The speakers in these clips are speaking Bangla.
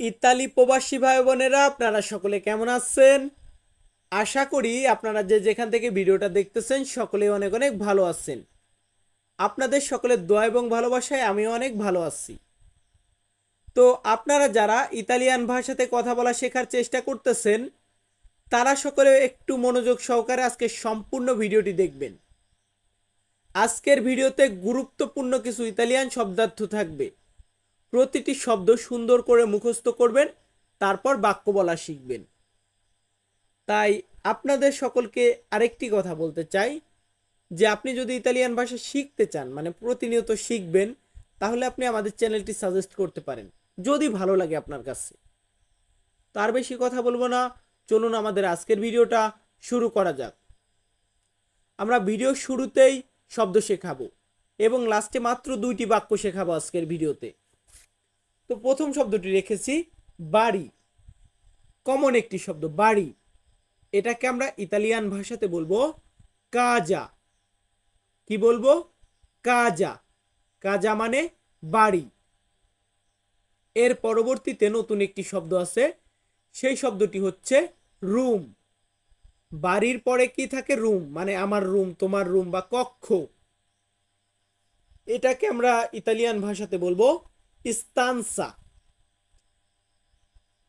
ইতালি প্রবাসী ভাই বোনেরা, আপনারা সকলে কেমন আছেন? আশা করি আপনারা যে যেখান থেকে ভিডিওটা দেখতেছেন সকলে অনেক অনেক ভালো আছেন। আপনাদের সকলের দোয়া এবং ভালোবাসায় আমি অনেক ভালো আছি। তো আপনারা যারা ইতালিয়ান ভাষাতে কথা বলা শেখার চেষ্টা করতেছেন, তারা সকলে একটু মনোযোগ সহকারে আজকে সম্পূর্ণ ভিডিওটি দেখবেন। আজকের ভিডিওতে গুরুত্বপূর্ণ কিছু ইতালিয়ান শব্দার্থ থাকবে। প্রতিটি শব্দ সুন্দর করে মুখস্থ করবেন, তারপর বাক্য বলা শিখবেন। তাই আপনাদের সকলকে আরেকটি কথা বলতে চাই, যে আপনি যদি ইতালিয়ান ভাষা শিখতে চান মানে প্রতিনিয়ত শিখবেন, তাহলে আপনি আমাদের চ্যানেলটি সাজেস্ট করতে পারেন, যদি ভালো লাগে আপনার কাছে। তার বেশি কথা বলব না, চলুন আমাদের আজকের ভিডিওটা শুরু করা যাক। আমরা ভিডিও শুরুতেই শব্দ শেখাবো, এবং লাস্টে মাত্র দুইটি বাক্য শেখাবো আজকের ভিডিওতে। তো প্রথম শব্দটি রেখেছি বাড়ি। কমন একটি শব্দ, বাড়ি। এটাকে আমরা ইতালিয়ান ভাষাতে বলব কাজা। কি বলব? কাজা। কাজা মানে বাড়ি। এর পরবর্তীতে নতুন একটি শব্দ আছে, সেই শব্দটি হচ্ছে রুম। বাড়ির পরে কি থাকে? রুম মানে আমার রুম, তোমার রুম বা কক্ষ। এটাকে আমরা ইতালিয়ান ভাষাতে বলব ইস্তানসা।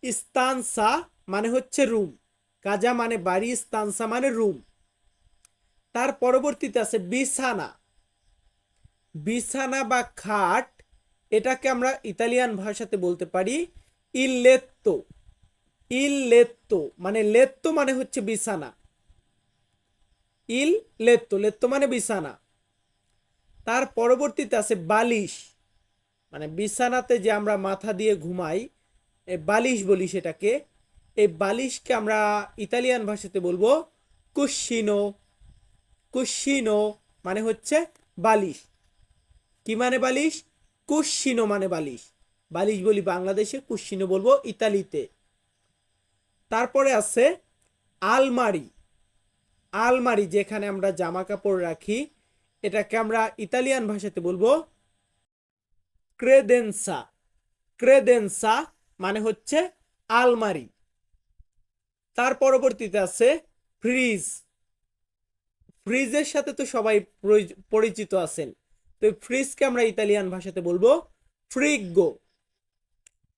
ইস্তানসা মানে হচ্ছে রুম। কাজা মানে বাড়ি, ইস্তানসা মানে রুম। তার পরবর্তীতে আছে বিছানা। বিছানা বা খাট, এটাকে আমরা ইতালিয়ান ভাষাতে বলতে পারি ইল্লেত্তো ইল্লেত্তো মানে লেত্তো মানে হচ্ছে বিছানা। ইল লেত্তো লেত্তো মানে বিছানা। তার পরবর্তীতে আছে বালিশ। মানে বিছানাতে যে আমরা মাথা দিয়ে ঘুমাই বালিশ বলি সেটাকে এই বালিশকে আমরা ইতালিয়ান ভাষাতে বলব কুশিনো কুশিনো মানে হচ্ছে বালিশ। কি মানে বালিশ? কুশিনো মানে বালিশ। বালিশ বলি বাংলাদেশে কুশিনো বলব ইতালিতে। তারপরে আছে আলমারি। আলমারি যেখানে আমরা জামা কাপড় রাখি, এটাকে আমরা ইতালিয়ান ভাষাতে বলব ক্রেদেন্সা ক্রেদেন্সা মানে হচ্ছে আলমারি। তার পরবর্তীতে আছে ফ্রিজ। ফ্রিজের সাথে তো সবাই পরিচিত আছেন। তো ফ্রিজকে আমরা ইতালিয়ান ভাষাতে বলব ফ্রিগো।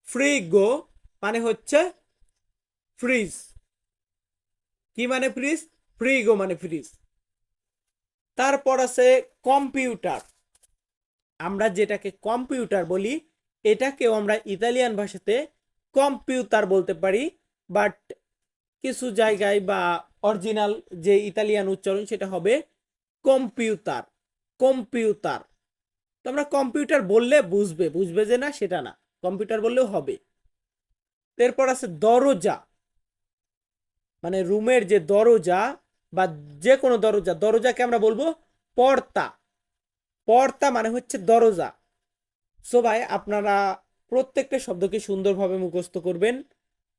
ফ্রিগো মানে হচ্ছে ফ্রিজ। কি মানে ফ্রিজ? ফ্রিগো মানে ফ্রিজ। তারপর আছে কম্পিউটার। আমরা যেটাকে কম্পিউটার বলি, এটাকেও আমরা ইতালিয়ান ভাষাতে কম্পিউটার বলতে পারি, বাট কিছু জায়গায় বা অরিজিনাল যে ইতালিয়ান উচ্চারণ সেটা হবে কম্পিউটার কম্পিউটার। তো আমরা কম্পিউটার বললে বুঝবে বুঝবে যে না, সেটা না, কম্পিউটার বললেও হবে। এরপর আছে দরজা মানে রুমের যে দরজা বা যে কোনো দরজা, দরজাকে আমরা বলব পর্তা। পর্তা মানে হচ্ছে দরজা। সো ভাই, আপনারা প্রত্যেকটা শব্দকে সুন্দরভাবে মুখস্থ করবেন,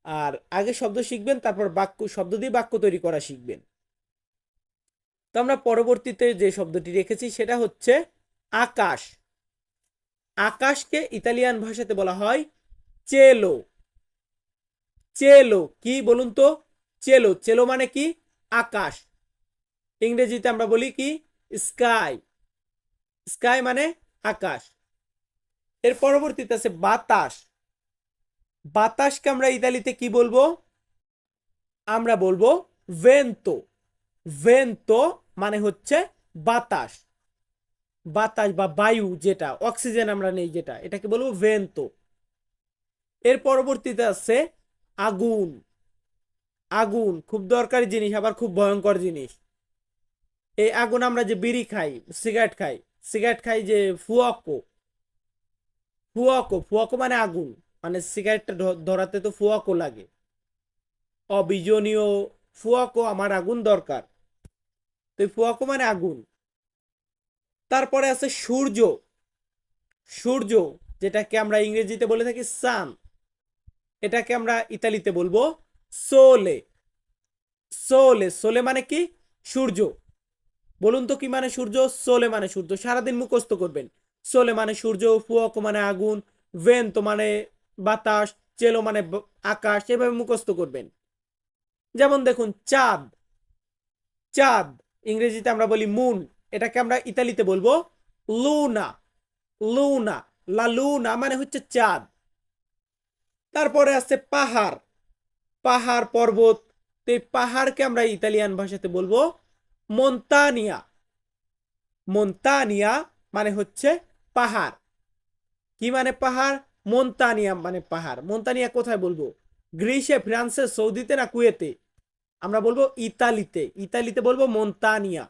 আর আগে শব্দ শিখবেন, তারপর বাক্য, শব্দ দিয়ে বাক্য তৈরি করা শিখবেন। তো আমরা পরবর্তীতে যে শব্দটি রেখেছি, সেটা হচ্ছে আকাশ। আকাশকে ইতালিয়ান ভাষাতে বলা হয় চেলো। চেলো, কি বলুন তো? চেলো। চেলো মানে কি? আকাশ। ইংরেজিতে আমরা বলি কি? স্কাই। স্কাই মানে আকাশ। এর পরবর্তীতে আছে বাতাস। বাতাসকে আমরা ইতালিতে কি বলব? আমরা বলব ভেন্তো ভেন্তো মানে হচ্ছে বাতাস। বাতাস বা বায়ু যেটা অক্সিজেন আমরা নেই যেটা, এটাকে বলব ভেন্তো এর পরবর্তীতে আছে আগুন। আগুন, খুব দরকারি জিনিস, আবার খুব ভয়ঙ্কর জিনিস। এই আগুন আমরা যে বিড়ি খাই, সিগারেট খাই সিগারেট খাই যে ফুয়াকো। ফুয়াকো ফুয়াকো মানে আগুন। মানে সিগারেটটা ধরাতে তো ফুয়াকো লাগে। অবিজনীয় ফুয়াকো আমার আগুন দরকার। তো ফুয়াকো মানে আগুন। তারপরে আছে সূর্য। সূর্য, যেটাকে আমরা ইংরেজিতে বলে থাকি সান এটাকে আমরা ইতালিতে বলব সোলে। সোলে সোলে মানে কি? সূর্য। বলুন তো কি মানে সূর্য? সোলে মানে সূর্য। সারাদিন মুখস্থ করবেন। সোলে মানে সূর্য, ফুয়ক মানে আগুন ভেন্তো মানে বাতাস, চেলো মানে আকাশ, এভাবে মুখস্থ করবেন। যেমন দেখুন, চাঁদ। চাঁদ, ইংরেজিতে আমরা বলি মুন। এটাকে আমরা ইতালিতে বলব লুনা। লুনা, লা লুনা মানে হচ্ছে চাঁদ। তারপরে আছে পাহাড়। পাহাড় পর্বত। তো এই পাহাড়কে আমরা ইতালিয়ান ভাষাতে বলব মন্তানিয়া মন্তানিয়া মানে হচ্ছে পাহাড়। কি মানে পাহাড়? মন্তানিয়া মানে পাহাড়। মন্তানিয়া কোথায় বলব? গ্রিসে, ফ্রান্সে, সৌদিতে না কুয়েতে? আমরা বলব ইতালিতে। ইতালিতে বলব মন্তানিয়া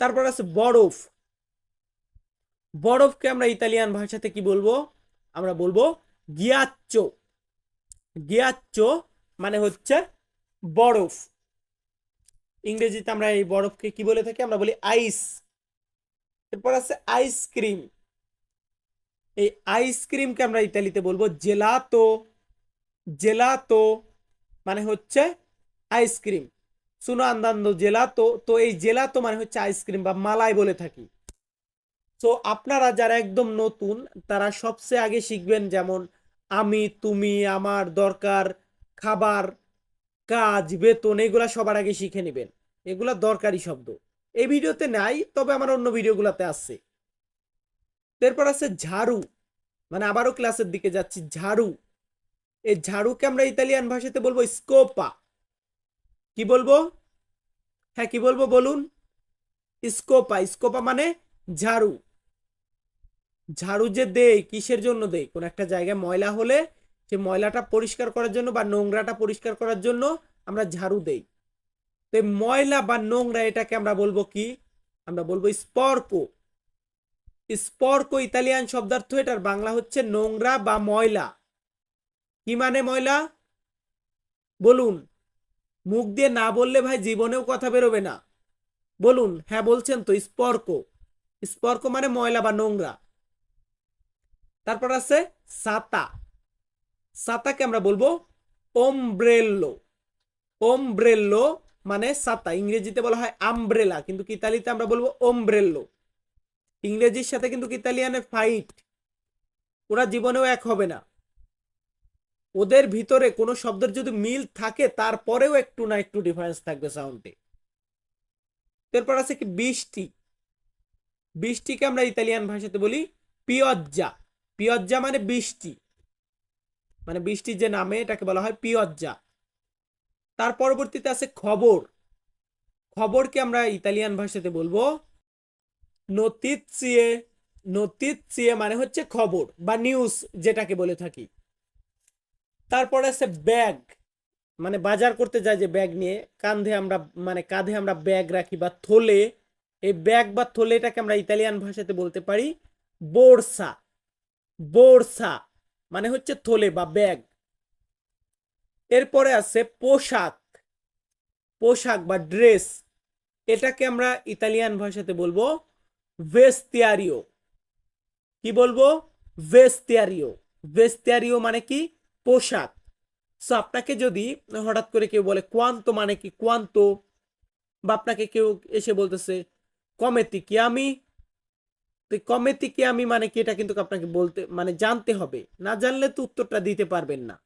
তারপর আছে বরফ। বরফকে আমরা ইতালিয়ান ভাষাতে কি বলব? আমরা বলব গিয়াচ্চো। গিয়াচ্চো মানে হচ্ছে বরফ। ইংরেজিতে আমরা এই বরফকে কি বলে থাকি? আমরা বলি আইস এরপর আছে আইসক্রিম এই আইসক্রিমকে আমরা ইতালিতে বলব জেলাতো জেলাতো মানে হচ্ছে আইসক্রিম সুনো আন্দান্দো জেলাতো তো এই জেলাতো মানে হচ্ছে আইসক্রিম বা মালাই বলে থাকি। তো আপনারা যারা একদম নতুন, তারা সবচেয়ে আগে শিখবেন যেমন আমি, তুমি, আমার দরকার, খাবার। কাজ, বেতন, এগুলা সবার আগে শিখে নেবেন। এগুলা দরকারি শব্দ। এই ভিডিওতে নাই, তবে আমার অন্য ভিডিওগুলোতে আছে। এরপর আছে ঝাড়ু। মানে আবারও ক্লাসের দিকে যাচ্ছি, ঝাড়ু। এই ঝাড়ুকে আমরা ইতালিয়ান ভাষাতে বলব স্কোপা। কি বলব? হ্যাঁ কি বলব বলুন? স্কোপা স্কোপা মানে ঝাড়ু। ঝাড়ু যে দেয়, কিসের জন্য দেয়? কোন একটা জায়গায় ময়লা হলে সে ময়লাটা পরিষ্কার করার জন্য বা নোংরাটা পরিষ্কার করার জন্য আমরা ঝাড়ু দেই। তো ময়লা বা নোংরা এটাকে আমরা বলব কি? আমরা বলব স্পর্ক। স্পর্ক ইতালিয়ান শব্দার্থ এটার বাংলা হচ্ছে নোংরা বা ময়লা। কি মানে ময়লা? বলুন। মুখ দিয়ে না বললে ভাই জীবনেও কথা বেরোবে না। বলুন হ্যাঁ বলছেন তো, স্পর্ক। স্পর্ক মানে ময়লা বা নোংরা। তারপর আছে সাতা। সাতাকে আমরা বলব ওমব্রেল্লো ওমব্রেল্লো মানে সাতা, ইংরেজিতে বলা হয় আমব্রেলা, কিন্তু কি ইতালিতে আমরা বলব ওমব্রেল্লো ইংরেজির সাথে কিন্তু কি ইতালিয়ানে ফাইট ওরা জীবনেও এক হবে না। ওদের ভিতরে কোনো শব্দের যদি মিল থাকে, তারপরেও একটু না একটু ডিফারেন্স থাকবে সাউন্ডে এরপর আছে কি বৃষ্টি। বৃষ্টিকে আমরা ইতালিয়ান ভাষাতে বলি পিয়জ্জা পিয়জ্জা মানে বৃষ্টি। মানে বৃষ্টির যে নামে এটাকে বলা হয় পিয়জ্জা। তার পরবর্তীতে আছে খবর। খবরকে আমরা ইতালিয়ান ভাষাতে বলব নতিৎসিয়ে। নতিৎসিয়ে মানে হচ্ছে খবর বা নিউজ যেটাকে বলে থাকি। তারপরে আছে ব্যাগ। মানে বাজার করতে যাই যে ব্যাগ নিয়ে, কাঁধে আমরা মানে কাঁধে আমরা ব্যাগ রাখি বা থলে। এই ব্যাগ বা থলে এটাকে আমরা ইতালিয়ান ভাষাতে বলতে পারি বোরসা। বোরসা। মানে হচ্ছে থলে বা ব্যাগ। এরপরে আছে পোশাক। পোশাক বা ড্রেস, এটাকে আমরা ইতালিয়ান ভাষাতে বলব ভেস্তিয়ারিও কি বলব? ভেস্তিয়ারিও ভেস্তিয়ারিও মানে কি? পোশাক। সো আপনাকে যদি হঠাৎ করে কেউ বলে কোয়ান্ত মানে কি? কোয়ান্ত বা আপনাকে কেউ এসে বলতেছে কমেতি কি আমি তো কমেতি কি আমি মানে কি, এটা কিন্তু আপনাকে বলতে মানে জানতে হবে। না জানলে তো উত্তরটা দিতে পারবেন না।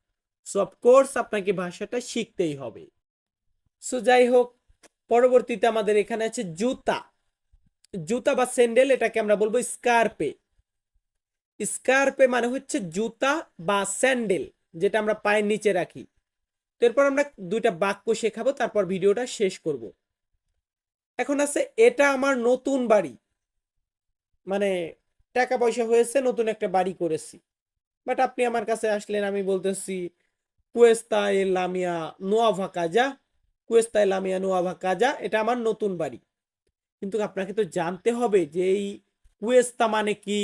সো অফকোর্স আপনাকে ভাষাটা শিখতেই হবে। সো যাই হোক, পরবর্তীতে আমাদের এখানে আছে জুতা। জুতা বা স্যান্ডেল এটাকে আমরা বলব স্কার্পে স্কার্পে মানে হচ্ছে জুতা বা স্যান্ডেল যেটা আমরা পায়ের নিচে রাখি। তো এরপর আমরা দুইটা বাক্য শেখাবো, তারপর ভিডিওটা শেষ করব। এখন আছে, এটা আমার নতুন বাড়ি। মানে টাকা পয়সা হয়েছে, নতুন একটা বাড়ি করেছি। বাট আপনি আমার কাছে আসলেন, আমি বলতেছি, কুয়েস্তা এ লামিয়া নোয়াভা কাজা কুয়েস্তা এ লামিয়া নোয়াভা কাজা এটা আমার নতুন বাড়ি। কিন্তু আপনাকে তো জানতে হবে যে এই কুয়েস্তা মানে কি,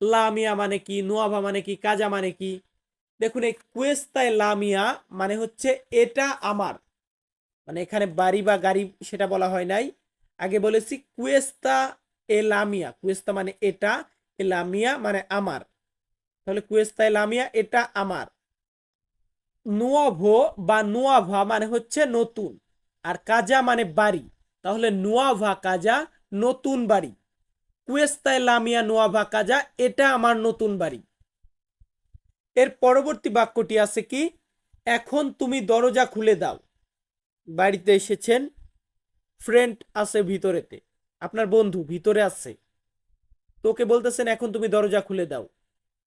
লামিয়া মানে কি নোয়াভা মানে কি, কাজা মানে কি। দেখুন, এই কুয়েস্তায় লামিয়া মানে হচ্ছে এটা আমার। মানে এখানে বাড়ি বা গাড়ি সেটা বলা হয় নাই। আগে বলেছি, কুয়েস্তা এ লামিয়া কুয়েস্তা মানে এটা এ লামিয়া মানে আমার। তাহলে কুয়েস্তা এ লামিয়া এটা আমার। নুয়াভো বা নুয়াভা মানে হচ্ছে নতুন। আর কাজা মানে বাড়ি। তাহলে নুয়াভা কাজা, নতুন বাড়ি। কুয়েস্তায় লামিয়া নুয়াভা কাজা, এটা আমার নতুন বাড়ি। এর পরবর্তী বাক্যটি আছে কি? এখন তুমি দরজা খুলে দাও। বাড়িতে এসেছেন। ফ্রেন্ড আছে ভিতরেতে। আপনার বন্ধু ভিতরে আছে। তোকে বলতেছেন, এখন তুমি দরজা খুলে দাও।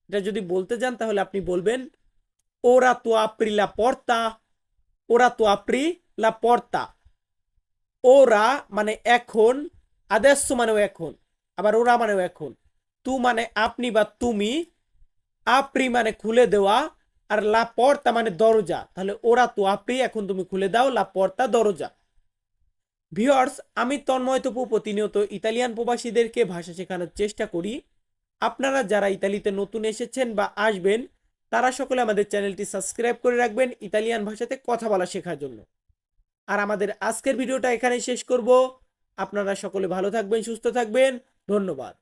এটা যদি বলতে যান, তাহলে আপনি বলবেন, ওরা তো আপরি লা পর্তা, ওরা তো আপরি লা পর্তা। ওরা মানে এখন আদেশ মানেও এখন, আবার ওরা মানেও এখন। তু মানে আপনি বা তুমি, আপরি মানে খুলে দেওয়া, আর লা পর্তা মানে দরজা। তাহলে ওরা তো আপরি, এখন তুমি খুলে দাও, লা পর্তা দরজা। ভিওর্স আমি তন্ময় তপু প্রতিনিয়ত ইতালিয়ান প্রবাসীদেরকে ভাষা শেখানোর চেষ্টা করি। আপনারা যারা ইতালিতে নতুন এসেছেন বা আসবেন, তারা সকলে আমাদের চ্যানেলটি সাবস্ক্রাইব করে রাখবেন ইতালিয়ান ভাষাতে কথা বলা শেখার জন্য। আর আমাদের আজকের ভিডিওটা এখানে শেষ করব। আপনারা সকলে ভালো থাকবেন, সুস্থ থাকবেন। ধন্যবাদ।